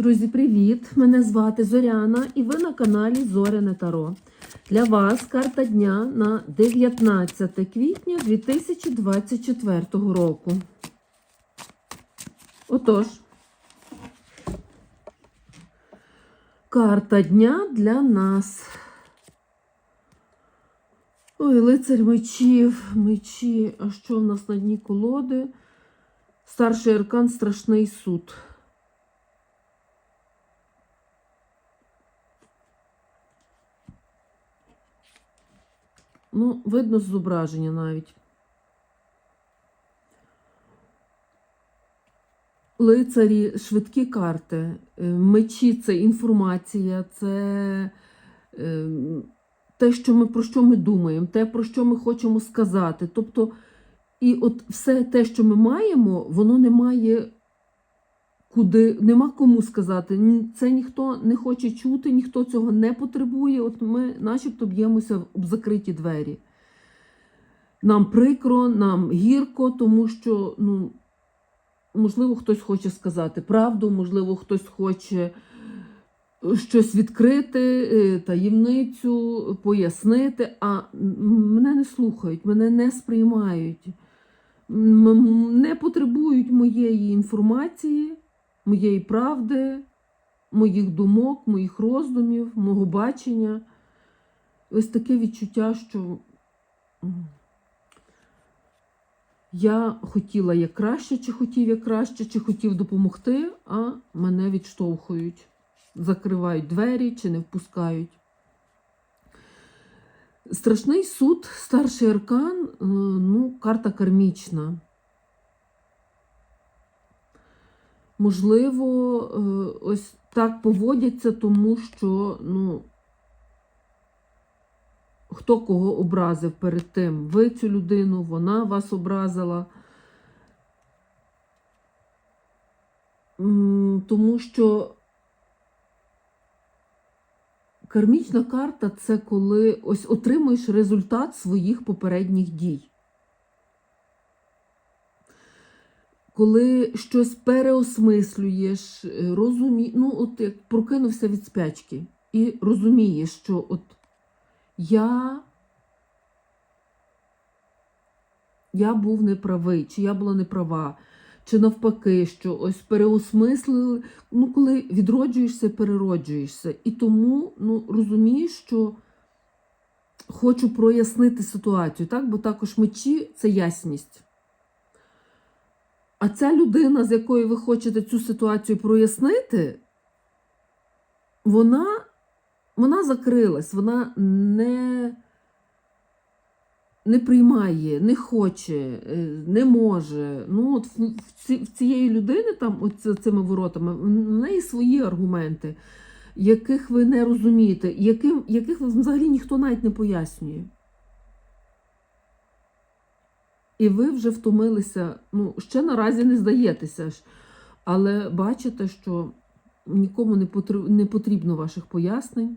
Друзі, привіт! Мене звати Зоряна і ви на каналі Зоряне Таро. Для вас карта дня на 19 квітня 2024 року. Отож, карта дня для нас. Ой, лицарь мечів, мечі. А що в нас на дні колоди? Старший аркан страшний суд. Ну, видно з зображення навіть. Лицарі швидкі карти. Е, Мечі це інформація, це е, те, що ми, про що ми думаємо, те, про що ми хочемо сказати. Тобто, і от все те, що ми маємо, воно не має куди, нема кому сказати. Це ніхто не хоче чути, ніхто цього не потребує. От ми начебто б'ємося об закриті двері. Нам прикро, нам гірко, тому що, ну, можливо, хтось хоче сказати правду, можливо, хтось хоче щось відкрити, е, таємницю, пояснити, а мене не слухають, мене не сприймають, не потребують моєї інформації, моєї правди, моїх думок, моїх роздумів, мого бачення. Ось таке відчуття, що я хотіла як краще, чи хотів як краще, чи хотів допомогти, а мене відштовхують, закривають двері чи не впускають. Страшний суд, старший аркан, е, ну, карта кармічна. Можливо, е, ось так поводяться, тому що ну, хто кого образив перед тим. Ви цю людину, вона вас образила. Тому що кармічна карта це коли ось отримуєш результат своїх попередніх дій. Коли щось переосмислюєш, е, розумі... ну, от як прокинувся від спячки і розумієш, що от я, я був неправий, чи я була неправа, чи навпаки, що ось переосмислили, ну, коли відроджуєшся, перероджуєшся. І тому ну, розумієш, що хочу прояснити ситуацію, так? бо також мечі це ясність. А ця людина, з якою ви хочете цю ситуацію прояснити, вона, вона закрилась, вона не, не приймає, не хоче, е, не може. Ну, от в, в, ці, в цієї людини, там, от цими воротами, в неї свої аргументи, яких ви не розумієте, яким, яких взагалі ніхто навіть не пояснює. І ви вже втомилися, ну, ще наразі не здаєтеся ж, але бачите, що нікому не потрібно ваших пояснень,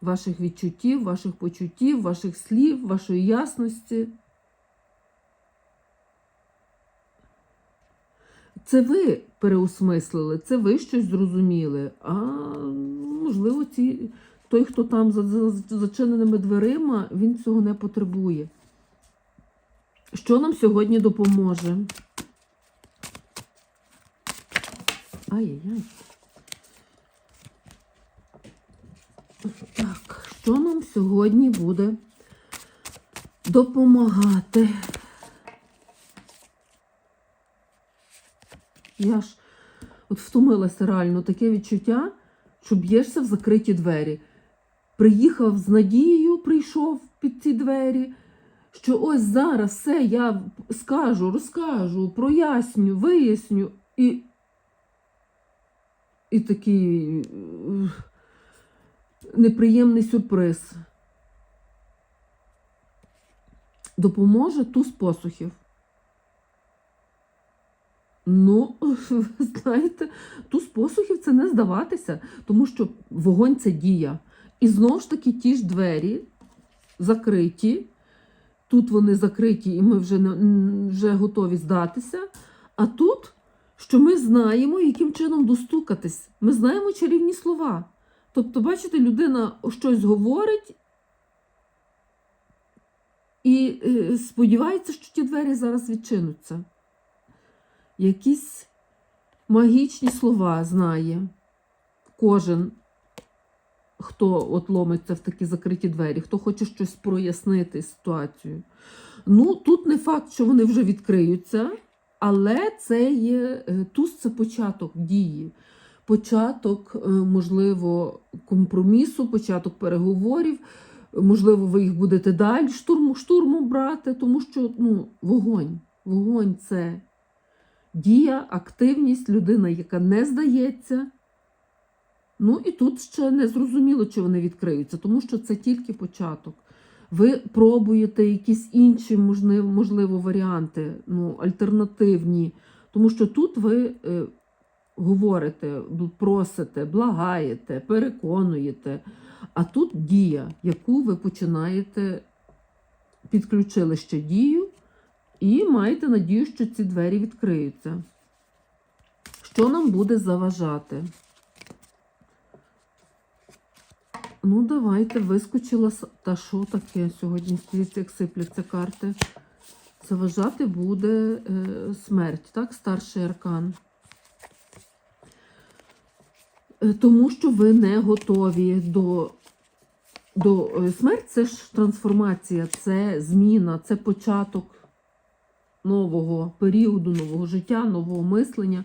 ваших відчуттів, ваших почуттів, ваших слів, вашої ясності. Це ви переосмислили, це ви щось зрозуміли. А можливо, ці, той, хто там за, за зачиненими дверима, він цього не потребує. Що нам сьогодні допоможе? Ай-яй-яй. Так, що нам сьогодні буде допомагати? Я ж от втомилася реально таке відчуття, що б'єшся в закриті двері. Приїхав з надією, прийшов під ці двері що ось зараз все я скажу, розкажу, проясню, виясню, і, і такий е, неприємний сюрприз. Допоможе туз посухів. Ну, знаєте, туз посухів це не здаватися, тому що вогонь це дія. І знову ж таки ті ж двері закриті. Тут вони закриті, і ми вже, вже готові здатися. А тут що ми знаємо, яким чином достукатись. Ми знаємо чарівні слова. Тобто, бачите, людина щось говорить і е, сподівається, що ті двері зараз відчинуться. Якісь магічні слова знає кожен, хто от ломиться в такі закриті двері, хто хоче щось прояснити ситуацію. Ну, тут не факт, що вони вже відкриються, але це є е, туз це початок дії, початок, е, можливо, компромісу, початок переговорів. Можливо, ви їх будете далі штурму, штурмом брати, тому що ну, вогонь. Вогонь це дія, активність, людина, яка не здається. Ну і тут ще не зрозуміло, чи вони відкриються, тому що це тільки початок. Ви пробуєте якісь інші, можливо, варіанти, ну, альтернативні, тому що тут ви е, говорите, просите, благаєте, переконуєте. А тут дія, яку ви починаєте, підключили ще дію, і маєте надію, що ці двері відкриються. Що нам буде заважати? Ну, давайте вискочила. Та що таке сьогодні? Дивіться, як сипляться карти. Заважати буде е, смерть, так? Старший аркан. Е, Тому що ви не готові до. До е, смерть це ж трансформація, це зміна, це початок нового періоду, нового життя, нового мислення.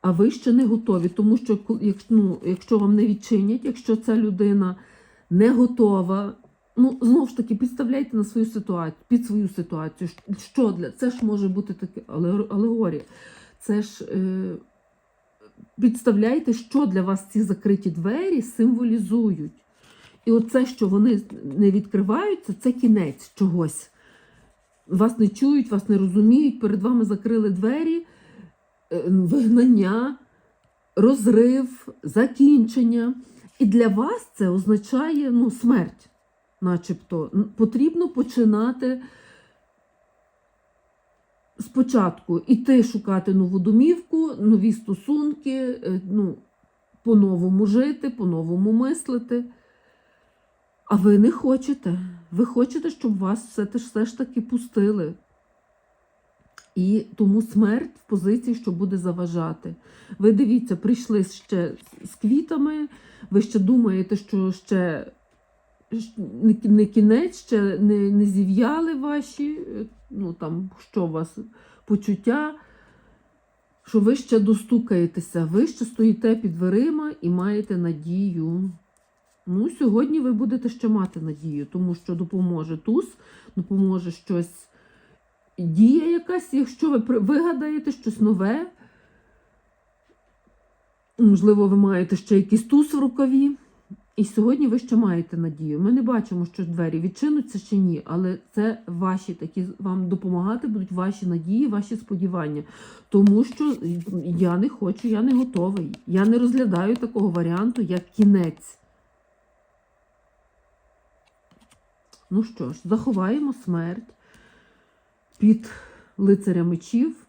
А ви ще не готові, тому що ну, якщо вам не відчинять, якщо ця людина не готова, ну знову ж таки підставляйте на свою ситуацію, під свою ситуацію. Що для це ж може бути таке але- алегорія. Це ж е, підставляйте, що для вас ці закриті двері символізують. І оце, що вони не відкриваються, це кінець чогось. Вас не чують, вас не розуміють, перед вами закрили двері, вигнання, розрив, закінчення. І для вас це означає ну, смерть, начебто. Потрібно починати спочатку іти шукати нову домівку, нові стосунки, е, ну, по-новому жити, по-новому мислити. А ви не хочете. Ви хочете, щоб вас все, все ж таки пустили. І тому смерть в позиції, що буде заважати. Ви дивіться, прийшли ще з квітами, ви ще думаєте, що ще не кінець, ще не, не зів'яли ваші, е, ну там, що у вас, почуття, що ви ще достукаєтеся, ви ще стоїте під дверима і маєте надію. Ну, сьогодні ви будете ще мати надію, тому що допоможе туз, допоможе щось, дія якась, якщо ви вигадаєте щось нове. Можливо, ви маєте ще якийсь туз в рукаві. І сьогодні ви ще маєте надію. Ми не бачимо, що двері відчинуться чи ні, але це ваші такі вам допомагати будуть ваші надії, ваші сподівання. Тому що я не хочу, я не готовий. Я не розглядаю такого варіанту, як кінець. Ну що ж, заховаємо смерть під лицаря мечів.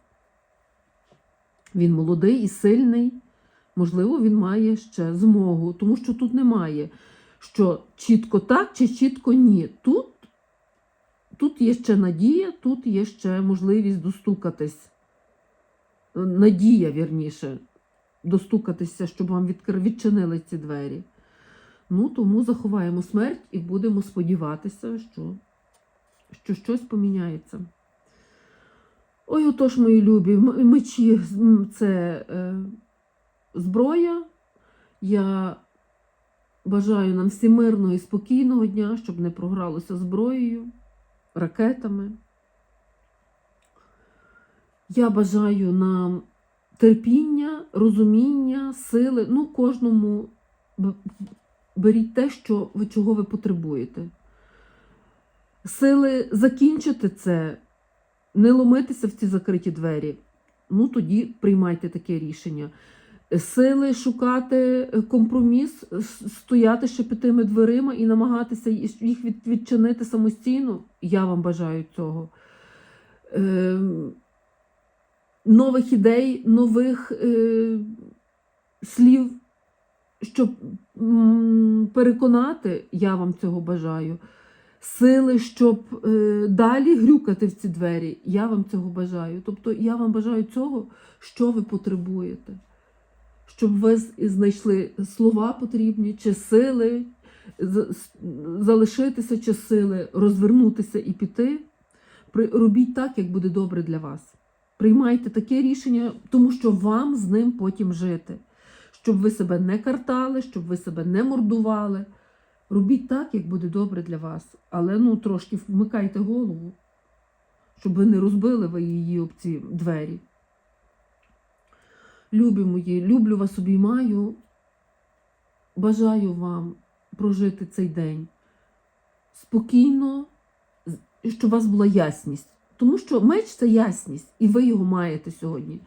Він молодий і сильний. Можливо, він має ще змогу, тому що тут немає, що чітко так чи чітко ні. Тут, тут є ще надія, тут є ще можливість достукатись. Надія, вірніше, достукатися, щоб вам відкр- відчинили ці двері. Ну, тому заховаємо смерть і будемо сподіватися, що, що щось поміняється. Ой, отож, мої любі, мечі це е, зброя. Я бажаю нам всім мирного і спокійного дня, щоб не програлося зброєю, ракетами. Я бажаю нам терпіння, розуміння, сили. Ну, кожному беріть те, що чого ви потребуєте. Сили закінчити це, не ломитися в ці закриті двері. Ну, тоді приймайте таке рішення. Сили шукати е, компроміс, стояти ще під тими дверима і намагатися їх відчинити самостійно. Я вам бажаю цього. Ем, нових ідей, нових е, слів, щоб м, переконати, я вам цього бажаю. Сили, щоб е, далі грюкати в ці двері, я вам цього бажаю. Тобто я вам бажаю цього, що ви потребуєте. Щоб ви знайшли слова потрібні, чи сили, залишитися, чи сили, розвернутися і піти. Робіть так, як буде добре для вас. Приймайте таке рішення, тому що вам з ним потім жити. Щоб ви себе не картали, щоб ви себе не мордували. Робіть так, як буде добре для вас. Але ну трошки вмикайте голову, щоб ви не розбили ви її об ці двері. Любі мої, люблю вас, обіймаю. Бажаю вам прожити цей день спокійно, щоб у вас була ясність. Тому що меч це ясність, і ви його маєте сьогодні.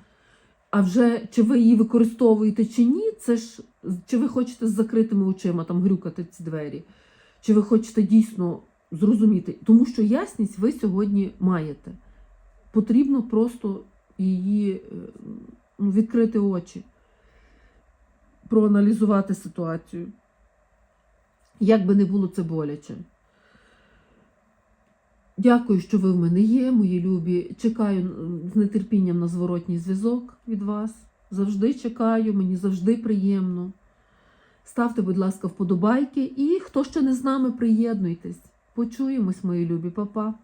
А вже чи ви її використовуєте чи ні, це ж чи ви хочете з закритими очима там грюкати ці двері, чи ви хочете дійсно зрозуміти, тому що ясність ви сьогодні маєте. Потрібно просто її е, ну, відкрити очі, проаналізувати ситуацію. Як би не було це боляче. Дякую, що ви в мене є, мої любі. Чекаю з нетерпінням на зворотній зв'язок від вас. Завжди чекаю, мені завжди приємно. Ставте, будь ласка, вподобайки і хто ще не з нами, приєднуйтесь. Почуємось, мої любі, Па-па.